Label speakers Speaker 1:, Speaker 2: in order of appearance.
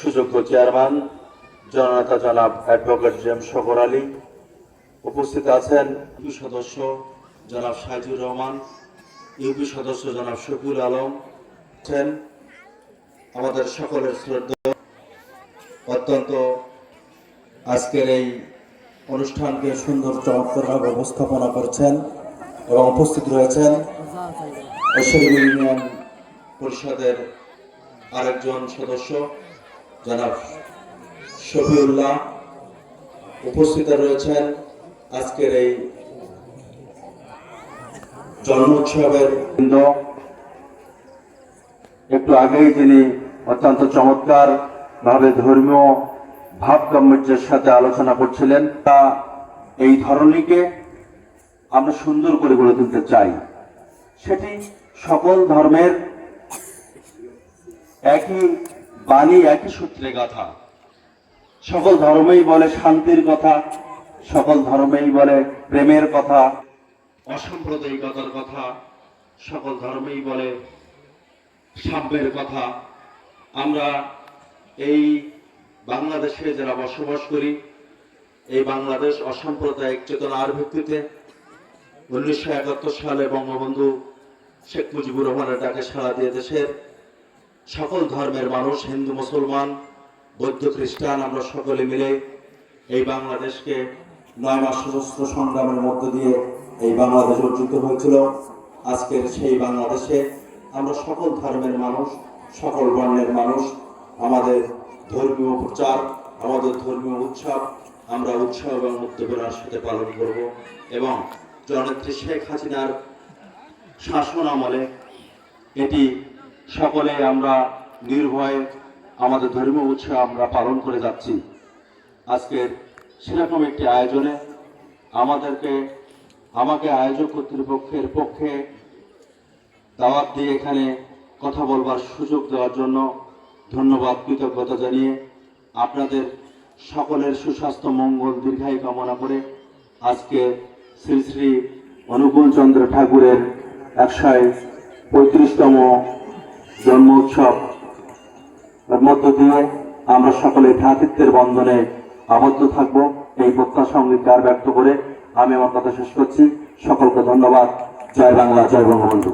Speaker 1: সুযোগ্য চেয়ারম্যান, জননেতা জনাব অ্যাডভোকেট জেম শকর আলী। উপস্থিত আছেন ইউপি সদস্য জনাব সাজিউর রহমান, ইউপি সদস্য জনাব শফিউল আলম। আছেন আমাদের সকলের শ্রদ্ধা। অত্যন্ত আজকের এই অনুষ্ঠানকে সুন্দর চমৎকারভাবে উপস্থাপনা করছেন এবং উপস্থিত রয়েছেন ঐশ্বরী ইউনিয়ন পরিষদের আরেকজন সদস্য। জনাব শফিউল্লাহ উপস্থিত রয়েছেন আজকের এই জন্ম উৎসবের একটু আগেই যিনি অত্যন্ত চমৎকার ভাবে ধর্মীয় ভাব গাম্ভীর্যের সাথে আলোচনা করছিলেন, তা এই ধরনীকে আমরা সুন্দর করে গড়ে তুলতে চাই। সেটি সকল ধর্মের একই বাণী একই সূত্রে গাথা। সকল ধর্মেই বলে শান্তির কথা, সকল ধর্মেই বলে প্রেমের কথা, অসাম্প্রদায়িকতার কথা, সকল ধর্মেই বলে সাম্যের কথা। আমরা এই বাংলাদেশে যারা বসবাস করি, এই বাংলাদেশ অসাম্প্রদায়িক চেতনার ভিত্তিতে উনিশশো একাত্তর সালে বঙ্গবন্ধু শেখ মুজিবুর রহমানের ডাকে সাড়া দিয়ে দেশের সকল ধর্মের মানুষ, হিন্দু, মুসলমান, বৌদ্ধ, খ্রিস্টান, আমরা সকলে মিলে এই বাংলাদেশকে নয় মাস সশস্ত্র সংগ্রামের মধ্য দিয়ে এই বাংলাদেশ অর্জিত হয়েছিল। আজকের সেই বাংলাদেশে আমরা সকল ধর্মের মানুষ, সকল বর্ণের মানুষ, আমাদের ধর্মীয় প্রচার, আমাদের ধর্মীয় উৎসব, আমরা উৎসব এবং উদ্দীপনার সাথে পালন করব এবং জননেত্রী শেখ হাসিনার শাসন আমলে এটি সকলে আমরা নির্ভয়ে আমাদের ধর্মীয় উৎসব আমরা পালন করে যাচ্ছি। আজকের সেরকম একটি আয়োজনে আমাদেরকে, আমাকে আয়োজক কর্তৃপক্ষের পক্ষে দাওয়াত দিয়ে এখানে কথা বলবার সুযোগ দেওয়ার জন্য ধন্যবাদ, কৃতজ্ঞতা জানিয়ে আপনাদের সকলের সুস্বাস্থ্য, মঙ্গল, দীর্ঘায়ু কামনা করে আজকে শ্রী শ্রী অনুকূল চন্দ্র ঠাকুরের একশো পঁয়ত্রিশতম জন্ম উৎসব মধ্য দিয়ে আমরা সকলে ভ্রাতৃত্বের বন্ধনে আবদ্ধ থাকব। এই প্রত্যাশা অঙ্গীকার ব্যক্ত করে আমি আমার কথা শেষ করছি। সকলকে ধন্যবাদ। জয় বাংলা, জয় বঙ্গবন্ধু।